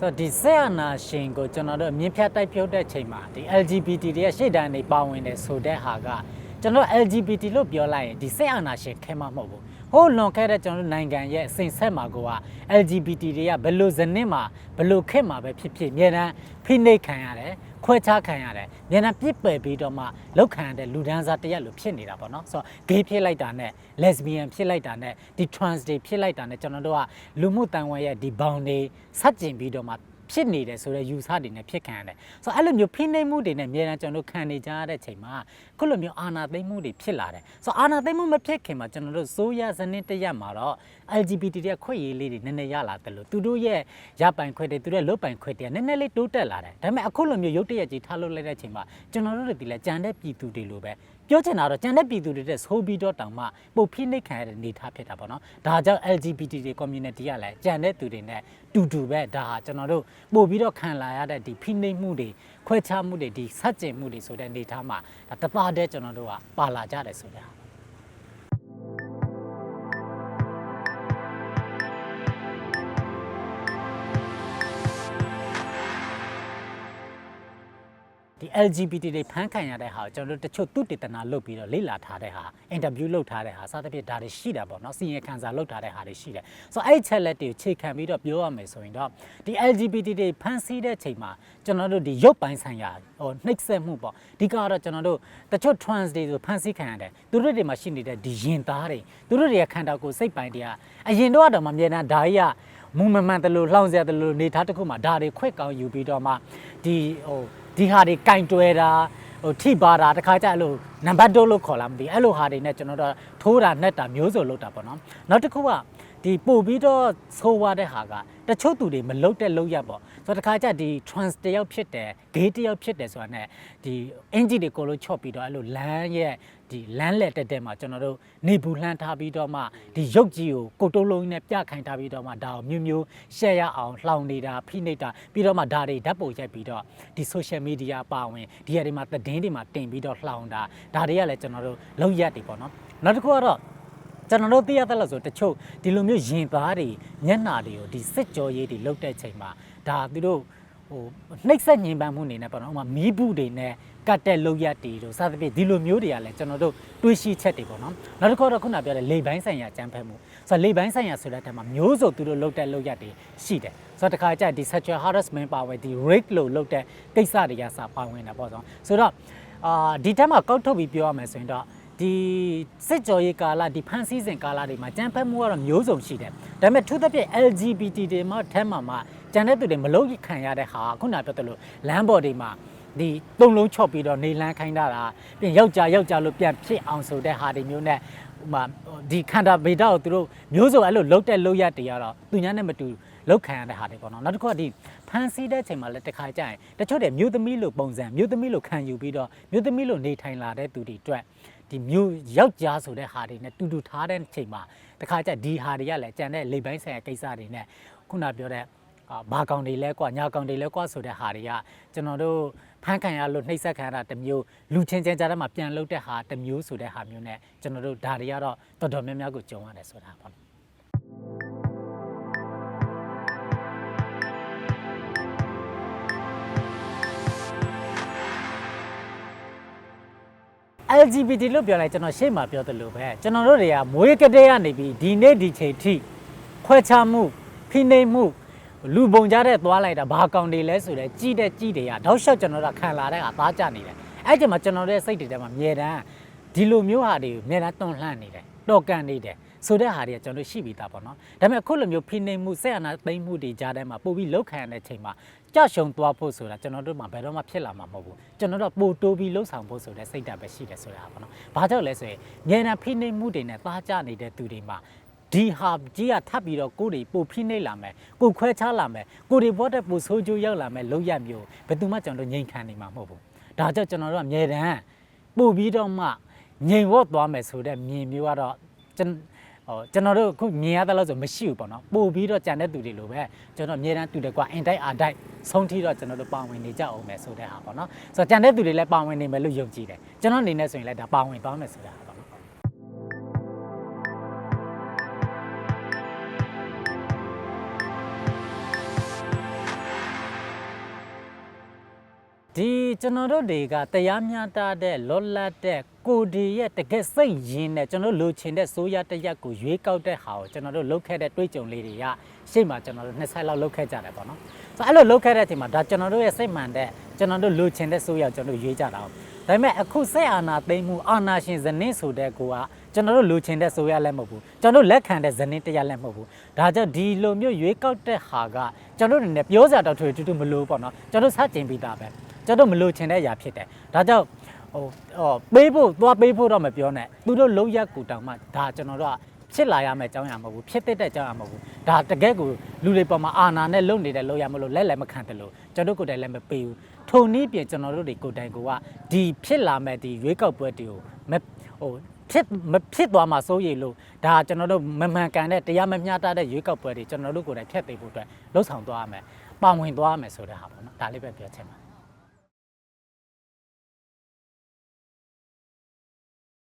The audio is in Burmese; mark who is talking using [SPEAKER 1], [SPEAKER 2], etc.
[SPEAKER 1] ဆိုတော့ဒီဆက်အနာရှင်ကိုကျွန်တော်တို့အမြင့်ဖြတ်တိုက်ဖြုတ်တဲ့ချိန်မှာဒီ LGBT တွေရဲ့ရှေ့တန်းနေပါဝင်တယ်ဆိုတဲ့ဟာကကျွန်တော် LGBT လို့ပြောလိုက်ရင်ဒီဆက်အနာရှင်ခဲမမဟုတ်ဘူးဟိုးလွန်ခဲ့တဲ့ကျွန်တော်တို့နိုင်ငံရဲ့အစဉ်ဆက်မှာကိုက LGBT တွေကဘယ်လိုဇနစ်မှာဘယ်လိုခက်မှာပဲဖြစ်ဖြစ်အများတန်းဖိနှိပ်ခံရတယ် ခွဲခြားခံရတယ်အများတန်းပြစ်ပယ်ပြီးတော့မှလောက်ခံရတဲ့လူဒန်းစားတစ်ရက်လိုဖြစ်နေတာပေါ့နော်ဆိုတော့ gay ဖြစ်လိုက်တာနဲ့ lesbian ဖြစ်လိုက်တာနဲ့ဒီ trans တွေဖြစ်လိုက်တာနဲ့ကျွန်တော်တို့ကလူမှုတန်ဝါရဲ့ဒီ bound တွေဆက်ကျင်ပြီးတော့မှဖြစ်နေတယ်ဆိုတော့ယူဆတွေနဲ့ဖြစ်ခံရတယ်။ဆိုတော့အဲ့လိုမျိုးဖိနှိပ်မှုတွေနဲ့အများအားကျွန်တော်တို့ခံနေကြရတဲ့ချိန်မှာခုလိုမျိုးအာဏာသိမ်းမှုတွေဖြစ်လာတယ်။ဆိုတော့အာဏာသိမ်းမှုမဖြစ်ခင်မှာကျွန်တော်တို့စိုးရစနစ်တစ်ရက်မှာတော့ LGBT တွေခွင့်ရေးလေးတွေနည်းနည်းရလာတယ်လို့သူတို့ရဲ့ရပိုင်ခွင့်တွေသူတို့ရဲ့လုတ်ပိုင်ခွင့်တွေနည်းနည်းလေးတိုးတက်လာတယ်။ဒါပေမဲ့အခုလိုမျိုးရုတ်တရက်ကြီးထားလို့လိုက်တဲ့ချိန်မှာကျွန်တော်တို့တွေဒီလဲကြံတဲ့ပြည်သူတွေလိုပဲပြောချင်တာတော့ကြံတဲ့ပြည်သူတွေတဲ့ဆိုးပြီးတော့တောင်မှပုတ်ဖိနှိပ်ခံရတဲ့နေသားဖြစ်တာပေါ့နော်။ဒါကြောင့် LGBT တွေ community ကလည်းကြံတဲ့သူတွေနဲ့တူတူပဲဒါဟာကျွန်တော်တို့ပို့ပြီးတော့ခံလာရတဲ့ဒီဖိနှိပ်မှုတွေခွဲခြားမှုတွေဒီဆက်ကျင်မှုတွေဆိုတဲ့နေသားမှာဒါတပါးတည်းကျွန်တော်တို့ကပါလာကြတယ်ဆိုတာ LGBT တွေဖမ်းခံရတဲ့ဟာကိုကျွန်တော်တို့တချို့သူတေသနာလုပ်ပြီးတော့လေ့လာထားတဲ့ဟာအင်တာဗျူးလုပ်ထားတဲ့ဟာစသဖြင့်ဒါတွေရှိတာပေါ့နော်စီရင်ခံစာလုပ်ထားတဲ့ဟာတွေရှိတယ်ဆိုတော့အဲ့ဒီချက်လက်တွေကိုခြေခံပြီးတော့ပြောရမယ်ဆိုရင်တော့ဒီ LGBT တွေဖမ်းဆီးတဲ့ချိန်မှာကျွန်တော်တို့ဒီရုပ်ပိုင်းဆိုင်ရာဟိုနှိပ်စက်မှုပေါ့ဒီကတော့ကျွန်တော်တို့တချို့ trans တွေဆိုဖမ်းဆီးခံရတယ်သူတို့တွေမှာရှိနေတဲ့ဒီရင်သားတွေသူတို့တွေကခန္ဓာကိုယ်စိတ်ပိုင်းတွေကအရင်တော့တော့မမြဲတမ်းဒါကြီးက မူမမှန်တယ်လို့လှောင်စရာတယ်လို့နေသားတစ်ခုမှာဒါတွေခွက်ကောင်းယူပြီးတော့မှဒီဟိုဒီဟာတွေကင်တွဲတာဟိုထိပါတာတခါကျအဲ့လိုနံပါတ်2လို့ခေါ်လာမသိဘူးအဲ့လိုဟာတွေနဲ့ကျွန်တော်တို့ထိုးတာနှက်တာမျိုးစုံလုပ်တာပေါ့နော်နောက်တစ်ခုက ဒီပို့ပြီးတော့ဆိုးွားတဲ့ဟာကတချို့သူတွေမလုတ်တဲ့လုတ်ရပေါ့ဆိုတော့တခါကျဒီ trans တယောက်ဖြစ်တယ် gay တယောက်ဖြစ်တယ်ဆိုတာနဲ့ဒီအင်ဂျီတွေကိုလို့ချော့ပြီးတော့အဲ့လိုလမ်းရဲ့ဒီလမ်းလက်တက်တက်မှာကျွန်တော်တို့နေဘူးလှမ်းထားပြီးတော့မှဒီရုပ်ကြီးကိုကိုတုံးလုံးနဲ့ပြခိုင်ထားပြီးတော့မှဒါကိုမျိုးမျိုး share ရအောင်လှောင်နေတာဖိနှိပ်တာပြီးတော့မှဒါတွေဓာတ်ပုံရိုက်ပြီးတော့ဒီ social media အပါဝင်ဒီဟာတွေမှာသတင်းတွေမှာတင်ပြီးတော့လှောင်တာဒါတွေကလည်းကျွန်တော်တို့လောက်ရက်တွေပေါ့နော်နောက်တစ်ခုကတော့ ကျွန်တော်တို့သိရတဲ့လို့ဆိုတချို့ဒီလိုမျိုးရင်သားတွေမျက်နှာတွေကိုဒီစစ်ကြောရေးတွေလုတ်တဲ့ချိန်မှာဒါသူတို့ဟိုနှိပ်စက်ညင်ပန်းမှုနေနဲ့ပေါ့နော်ဥပမာမီးဘူးတွေနဲ့ကတ်တဲ့လုတ်ရက်တွေတို့စသဖြင့်ဒီလိုမျိုးတွေကလည်းကျွန်တော်တို့တွေးရှိချက်တွေပေါ့နော်နောက်တစ်ခုတော့ခုနပြောတဲ့လေပိုင်းဆိုင်ရာကြမ်းဖက်မှုဆိုတော့လေပိုင်းဆိုင်ရာဆိုတဲ့အထက်မှာမျိုးစုံသူတို့လုတ်တဲ့လုတ်ရက်တွေရှိတယ်ဆိုတော့တခါကျဒီ sexual harassment ပါဝင်ဒီ rape လို့လုတ်တဲ့ကိစ္စတွေကစပါဝင်တာပေါ့ဆိုဆိုတော့အာဒီတက်မှာကောက်ထုတ်ပြီးပြောရမယ်ဆိုရင်တော့ ဒီစစ်ကြောရေးကာလဒီဖန်ဆီးစဉ်ကာလတွေမှာကြမ်းဖက်မှုကတော့မျိုးစုံရှိတယ်ဒါပေမဲ့ထူးသဖြင့် LGBT တွေမှာအဲမှာမှာကြံတဲ့သူတွေမလုပ်ခံရတဲ့ဟာခုနပြောသလိုလမ်းပေါ်တွေမှာဒီတုံလုံးချော့ပြီးတော့နေလန်းခိုင်းတာပြင်ယောက်ျားယောက်ျားလို့ပြန်ဖြစ်အောင်ဆိုတဲ့ဟာတွေမျိုးနဲ့ဟိုမှာဒီခန္ဓာဗေဒကိုသူတို့မျိုးစုံအဲ့လိုလုတ်တဲ့လုတ်ရတွေကတော့သူညာနဲ့မတူလောက်ခံရတဲ့ဟာတွေပေါ့နော်နောက်တစ်ခုကဒီဖန်စီတဲ့ချိန်မှာလည်းတစ်ခါကြာရင်တချို့တဲ့မြို့သမီးလိုပုံစံမြို့သမီးလိုခံယူပြီးတော့မြို့သမီးလိုနေထိုင်လာတဲ့သူတွေအတွက် ဒီမြို့ယောက်ျားဆိုတဲ့ဟာတွေနဲ့တူတူထားတဲ့ချိန်မှာတစ်ခါကြာဒီဟာတွေကလည်းကြံတဲ့လေပိုင်းဆိုင်ရာကိစ္စတွေနဲ့ခုနပြောတဲ့အာဘာကောင်တွေလဲကွာညာကောင်တွေလဲကွာဆိုတဲ့ဟာတွေကကျွန်တော်တို့ဖန်ခံရလို့နှိပ်စက်ခံရတာတစ်မျိုးလူချင်းချင်းကြားထဲမှာပြန်လုတဲ့ဟာတစ်မျိုးဆိုတဲ့ဟာမျိုးနဲ့ကျွန်တော်တို့ဒါတွေကတော့တော်တော်များများကိုကြုံရတယ်ဆိုတာပေါ့ LGBT လို့ပြောလိုက်ကျွန်တော်ရှေ့မှာပြောသလိုပဲကျွန်တော်တို့တွေကမွေးကတဲ့ကနေပြီးဒီနေ့ဒီချိန်ထိခွဲခြားမှုဖိနှိပ်မှုလူပုံကြတဲ့သွားလိုက်တာဘာကောင်တွေလဲဆိုတော့ကြီးတဲ့ကြီးတွေကတောက်လျှောက်ကျွန်တော်တို့ခံလာတဲ့အခါသားကြနေတယ်အဲ့ဒီမှာကျွန်တော်တို့ရဲ့စိတ်တွေထဲမှာမြေတမ်းဒီလိုမျိုးဟာတွေကိုမြေတမ်းတွန်းလှန်နေတယ်တော်ကန်နေတယ် ဆိုတဲ့ဟာတွေကကျွန်တော်တို့ရှိပြီးသားပေါ့နော်ဒါပေမဲ့အခုလိုမျိုးဖိနှိပ်မှုဆက်အနာသိမ့်မှုတွေကြားထဲမှာပို့ပြီးလောက်ခံရတဲ့ချိန်မှာကြရှုံသွားဖို့ဆိုတာကျွန်တော်တို့မှာဘယ်တော့မှဖြစ်လာမှာမဟုတ်ဘူးကျွန်တော်တို့ပို့တိုးပြီးလှုပ်ဆောင်ဖို့ဆိုတဲ့စိတ်ဓာတ်ပဲရှိတယ်ဆိုတာပေါ့နော်ဘာကြောင့်လဲဆိုရင်မြေတမ်းဖိနှိပ်မှုတွေနဲ့သားကြနေတဲ့သူတွေမှာဒီဟာကြီးကထပ်ပြီးတော့ကိုယ်တွေပိုဖိနှိပ်လာမယ်ကိုခွဲခြားလာမယ်ကိုတွေဘောတဲ့ပိုဆိုးကျိုးရောက်လာမယ်လောက်ရမျိုးဘယ်သူမှကျွန်တော်တို့ငြိမ်ခံနေမှာမဟုတ်ဘူးဒါကြောင့်ကျွန်တော်တို့ကအမြဲတမ်းပို့ပြီးတော့မှငြိမ်ဝတ်သွားမယ်ဆိုတဲ့မြင်မျိုးကတော့ကျွန် ဟိုကျွန်တော်တို့အခုမြင်ရတဲ့လို့ဆိုမရှိဘူးပေါ့နော်ပို့ပြီးတော့ကြံတဲ့သူတွေလိုပဲကျွန်တော်အမြဲတမ်းတူတယ်ကွာအင်တိုက်အာတိုက်ဆုံးထိတော့ကျွန်တော်တို့ပါဝင်နေကြအောင်မယ်ဆိုတဲ့ဟာပေါ့နော်ဆိုတော့ကြံတဲ့သူတွေလည်းပါဝင်နေမယ်လို့ယုံကြည်တယ်ကျွန်တော်အနေနဲ့ဆိုရင်လည်းဒါပါဝင်သွားမယ်ဆိုတဲ့ ဒီကျွန်တော်တို့တွေကတရားမျှတတဲ့လောလတ်တဲ့ကိုဒီရဲ့တကယ်စိတ်ရင်းနဲ့ကျွန်တော်တို့လိုချင်တဲ့ဆိုးရတစ်ရက်ကိုရွေးကောက်တဲ့ဟာကိုကျွန်တော်တို့လုပ်ခဲ့တဲ့တွေးကြုံလေးတွေကရှေ့မှာကျွန်တော်တို့နှစ်ဆက်လောက်လုပ်ခဲ့ကြတယ်ပေါ့နော်ဆိုတော့အဲ့လိုလုပ်ခဲ့တဲ့အချိန်မှာဒါကျွန်တော်တို့ရဲ့စိတ်မှန်တဲ့ကျွန်တော်တို့လိုချင်တဲ့ဆိုးရကျွန်တော်တို့ရွေးကြတာအောင်ဒါပေမဲ့အခုစိတ်အာဏာသိမ်းမှုအာဏာရှင်ဇနစ်ဆိုတဲ့ကိုကကျွန်တော်တို့လိုချင်တဲ့ဆိုးရလည်းမဟုတ်ဘူးကျွန်တော်တို့လက်ခံတဲ့ဇနစ်တရားလည်းမဟုတ်ဘူးဒါကြောင့်ဒီလိုမျိုးရွေးကောက်တဲ့ဟာကကျွန်တော်တို့အနေနဲ့ပြောစရာတော့ထွေထူးထူးမလို့ပေါ့နော်ကျွန်တော်စတင်ပြီးသားပဲ ကျွန်တော်တို့မလို့ချင်တဲ့အရာဖြစ်တယ်ဒါကြောင့်ဟိုဟောပေးဖို့သွားပေးဖို့တော့မပြောနဲ့သူတို့လုံးရက်ကူတောင်မှဒါကျွန်တော်တို့ကဖြစ်လာရမယ့်အကြောင်းအရာမဟုတ်ဘူးဖြစ်တဲ့အကြောင်းအရာမဟုတ်ဘူးဒါတကယ်ကိုလူတွေပေါ်မှာအာနာနဲ့လုံနေတဲ့လုံရမလို့လက်လည်းမခံတယ်လို့ကျွန်တော်တို့ကိုယ်တိုင်လည်းမပေးဘူးထုံနည်းပြင်ကျွန်တော်တို့တွေကိုယ်တိုင်ကဒီဖြစ်လာမဲ့ဒီရွေးကောက်ပွဲတွေကိုမဟိုဖြစ်မဖြစ်သွားမှာစိုးရိမ်လို့ဒါကျွန်တော်တို့မမှန်ကန်တဲ့တရားမမျှတတဲ့ရွေးကောက်ပွဲတွေကျွန်တော်တို့ကိုယ်တိုင်ဖျက်သိဖို့အတွက်လှုံ့ဆော်သွားရမယ်ပါဝင်သွားရမယ်ဆိုတဲ့ဟာပေါ့နော်ဒါလေးပဲပြောချင်ပါတယ်